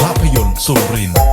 ภาพยนตร์สุรินทร์